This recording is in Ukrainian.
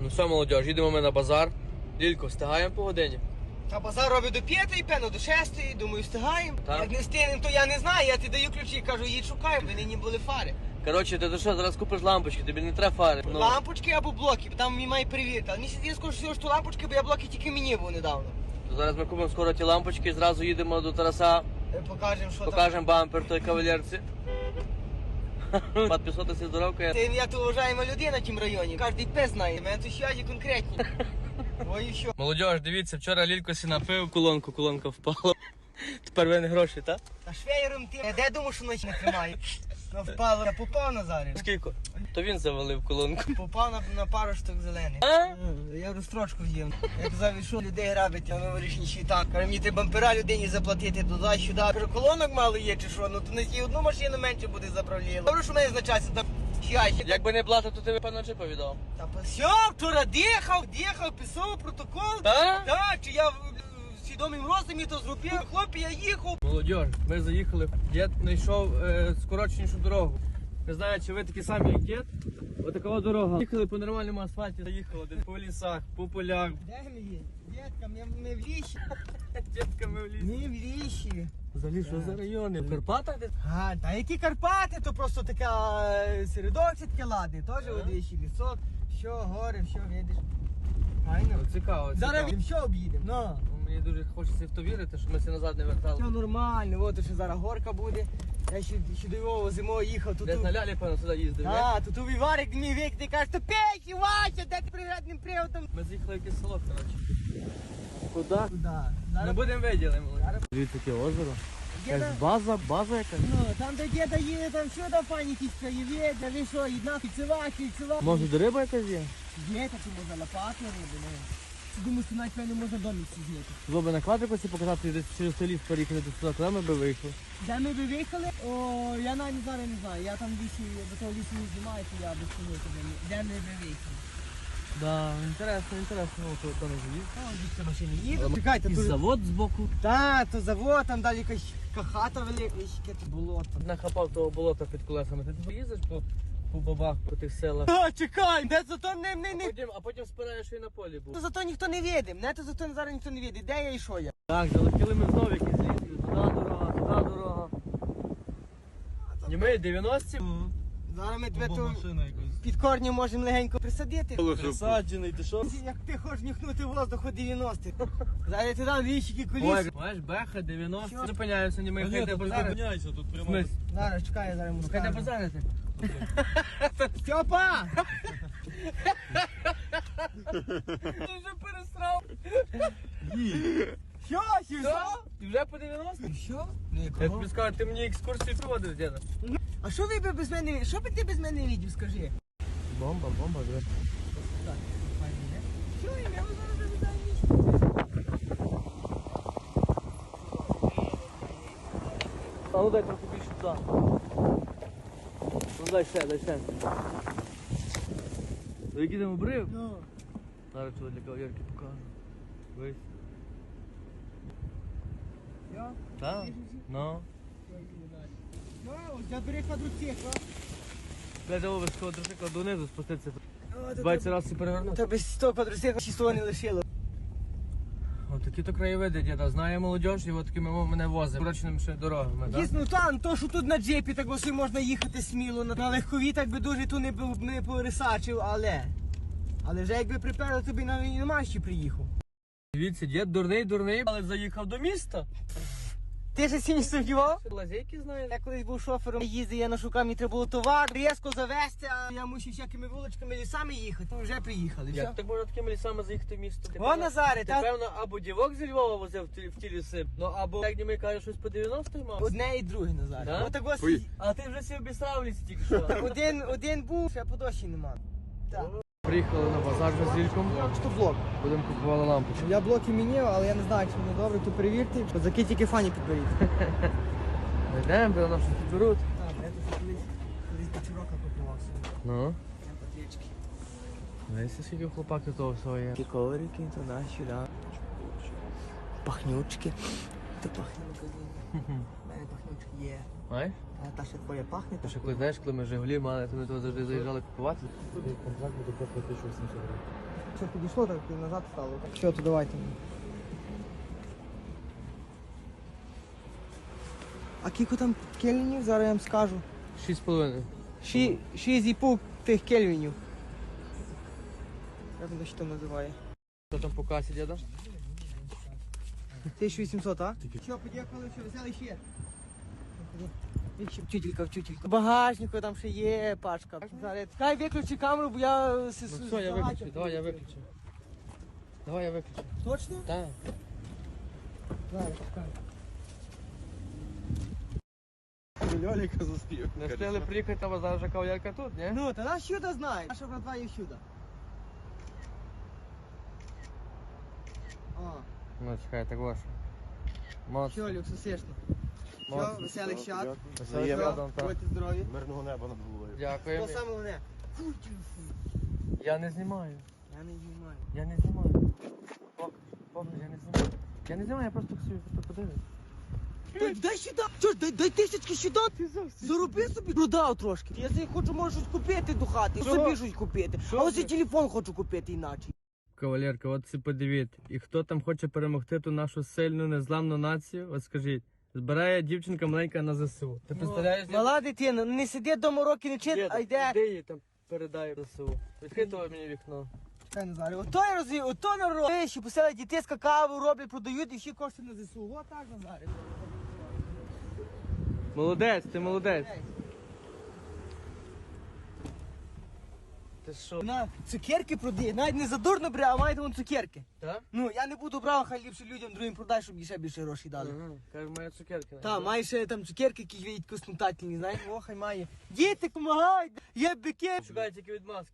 Ну все, молодь, їдемо ми на базар. Лілько, встигаємо по годині. А базар робить до п'ятої, певно, до шестої, думаю, встигаємо. Так. Як не встигнемо, то я не знаю, я ти даю ключі, кажу, їдь шукай, бо нині були фари. Коротше, ти то що, зараз купиш лампочки, тобі не треба фари. Ну, Лампочки або блоки, бо там мені має перевірити. Але мені сидів скажу, що що лампочки, бо я блоки тільки мені був недавно. то зараз ми купимо скоро ті лампочки, зразу їдемо до Тараса, Е, Покажемо, що там. покажемо бампер той кавалерці. Підписатися здоровка. Ти я то вважаємо людина в тім районі. Кожний пес знає. Мене тут связи конкретні. Ой, що? Молодь, дивіться, вчора Лілько сі напив, колонку, колонка впала. Тепер винен гроші, так? Та швеєром ти. Я де думав, що ночі не тримає? Ну впало, я попав на зарі. Скільки? То він завалив колонку. Попав на, на пару штук зелених. А? Я розстрочку з'їв. Я казав, що людей грабить на новорічні світа. Каже, мені треба бампера людині заплатити туди, сюди. Кажу, колонок мало є чи що? Ну то не ті одну машину менше буде заправліло. Добре, що в мене значається там. Якби не блата, то ти б певно повідав. Та все, вчора дихав, дихав, писав протокол. Так? Так, чи я свідомим розумі то зробив. Хлопці, я їхав. Молодь, ми заїхали. Дід знайшов е, скороченішу дорогу. Не знаю, чи ви такі самі, як дід. Отакова дорога. Їхали по нормальному асфальті, заїхали десь по лісах, по полях. Де ми є? Дітка, ми, ми в лісі. Дітками в лісі. Ми в лісі. Взагалі, що за райони? В Карпатах десь? А, та які Карпати, то просто така е, середовище таке ладне. Теж одвічі лісок, що гори, що видиш. Файно. Ну, Цікаво, Зараз що об'їдемо? Ну. Мені дуже хочеться в то вірити, що ми все назад не вертали. Все нормально, от ще зараз горка буде. Я ще, ще до Львова зимою їхав, тут. Десь на лялі, певно, сюди їздив. А, тут у Віварик мій вік, ти кажеш, то печі, Вася, де ти приведним приводом? Ми заїхали в якесь село, коротше. Куди? Туди. Не Зараз будемо виділи, молодь. Зараз- Дивіться, таке озеро. діда, база, база якась. ну, там де діда є, там що до пані якісь краєвід, а ви що, одна кільцева, кільцева. Може, де риба якась є? Є, так можна лопати риби, ну. Думаю, що навіть певно можна домик зняти. Зоби на квадрикосі показати, десь через той ліс переїхати сюди, куди ми би вийшли. Де ми би виїхали? О, я навіть зараз не знаю. Я там лісі, до того лісі не знімаю, то я без того тебе. Де ми би виїхали? Да, інтересно, інтересно, ну, то, то не живі. О, дітки машини їдуть. Чекайте, І тут... завод збоку. Та, то завод, там далі якась хата велика, яке то болото. Нахапав того болота під колесами. Ти тут їздиш по, по бабах, по тих селах. А, чекай, де зато не, не, А не. потім, а потім спираєш, що і на полі був. Зато ніхто не віде, не то зато зараз ніхто не віде. де я і що я. Так, залетіли ми знову якісь ліс. Туди дорога, туди дорога. Німи 90-ті? Зараз ми тебе то під корні можемо легенько присадити. Присаджений, ти що? Як ти хочеш нюхнути воздух у 90 Зараз я ти дам віщики коліс. Ой, маєш, беха 90 Що? Зупиняюся, німей, хай де базарити. зупиняйся, тут В прямо. смислі? Зараз чекай, я зараз йому Хай де скажу. базарити. Степа! Ти вже пересрав. Що? Що? Ти вже по 90? Що? Я тобі скажу, ти мені екскурсію проводиш, діда. А що ви би без мене, що би ти без мене відів, скажи? Бомба, бомба, диви. Що я, я зараз завітаю. А ну дай трохи більше туди. Ну дай ще, дай ще. Який там обрив? Ну, Зараз чого для кавалерки покажу. Вись. я? Так? Ну. Ну, того без квадроцикла донизу та 20 разів перевернути. Та без того квадроцикла чистого не лишило. Такі то краєвиди, діда. Знає молодь, і от такими мене возить. Ще дорогами? Дійсно, там, то, що тут на джипі, так ось можна їхати сміло. На, на легкові так би дуже ту не, не порисачив, але. Але вже якби приперли, тобі навіть нема ще приїхав. Дивіться, дід дурний, дурний, але заїхав до міста. Ти ж сьогодні сумнівав? Лазейки знаєш? Я колись був шофером, їздив, я нашукав, мені треба було товар, різко завести, а я мусив всякими вуличками лісами їхати. Ну, вже приїхали. Як так можна такими лісами заїхати в місто? О, Назаре, Ти та певно або дівок зі Львова возив в ті, ліси, ну або як ніби каже, щось по 90 мав. одне і друге Назар. Да? Отак ось Ой. А ти вже всі обіцяв лісі тільки що. один, один був, ще по дощі нема. Так. Приїхали на базар з Лільком. Що блок? Будемо купувати лампочки. Я блоки міняв, але я не знаю, чи вони добре, то перевірте. Козаки тільки фані підберіть. Ми йдемо, бо нам щось підберуть. Так, я тут колись, колись до купував собі. Ну, патрічки. дивися, скільки хлопаків того всього є. Ті коврики, то наші, да. Пахнючки. То пахне магазин. Мене пахнючки Є. Маєш? Та ще твоя пахне, Ти ще коли знаєш, коли ми Жигулі мали, то ми того завжди заїжджали купувати. Контракт буде коштувати 1800 гривень. Що підійшло, так і назад стало. Так що, то давайте. А кілько там кельвінів, зараз я вам скажу. Шість з половиною. Ші, шість і пів тих кельвінів. Як воно ще там називає? Що там по касі, діда? 1800, а? Що, подякували, що взяли ще? Вчителька, вчителька. Багажнику там ще є пачка. Зараз. Хай виключи камеру, бо я... Ну все, я виключу, давай я виключу. Давай я виключу. Точно? Так. Зараз, чекай. Льоліка зустрів. Не встигли приїхати, а зараз вже кавалерка тут, ні? Ну, та нас сюди знає. Наша братва є сюди. О, Ну, чекай, ваше. Молодці. що, Люкс, усешно. Все, Молодці. веселих свят. Веселих Все, свят вам, так. Будьте здорові. Мирного неба над головою. Дякуємо. То саме головне. Фу. Я не знімаю. Я не знімаю. Я не знімаю. Покаж, я не знімаю. Я не знімаю, я просто хочу подивитися. Дай, дай сюди. Чо, дай, дай тисячки сюди. Зароби собі. Продав трошки. Я собі хочу, може, щось купити до хати. Що? Собі щось купити. А ось ти? і телефон хочу купити іначе. Кавалерка, от це подивіться. І хто там хоче перемогти ту нашу сильну, незламну націю, от скажіть. Збирає дівчинка маленька на ЗСУ. Ти представляєш? Мала дитина, не сиди вдома роки не чит, а йде. Де її там передає ЗСУ? Відкрий мені вікно. Чекай, Назарі, ото я розумію, ото народ. Ще поселять дітей з какао роблять, продають і всі кошти на ЗСУ. О, так, Назарі. Молодець, ти молодець. Ти що? Вона цукерки продає, навіть не задурно бре, а маєте вон цукерки. Так? Ну, я не буду брав, хай ліпше людям другим продай, щоб їй ще більше грошей дали. Ага, каже, має цукерки. Та, має ще там цукерки, які видять коснутательні, знаєш, о, хай має. Діти, помагають, є бики. Шукає тільки від маски.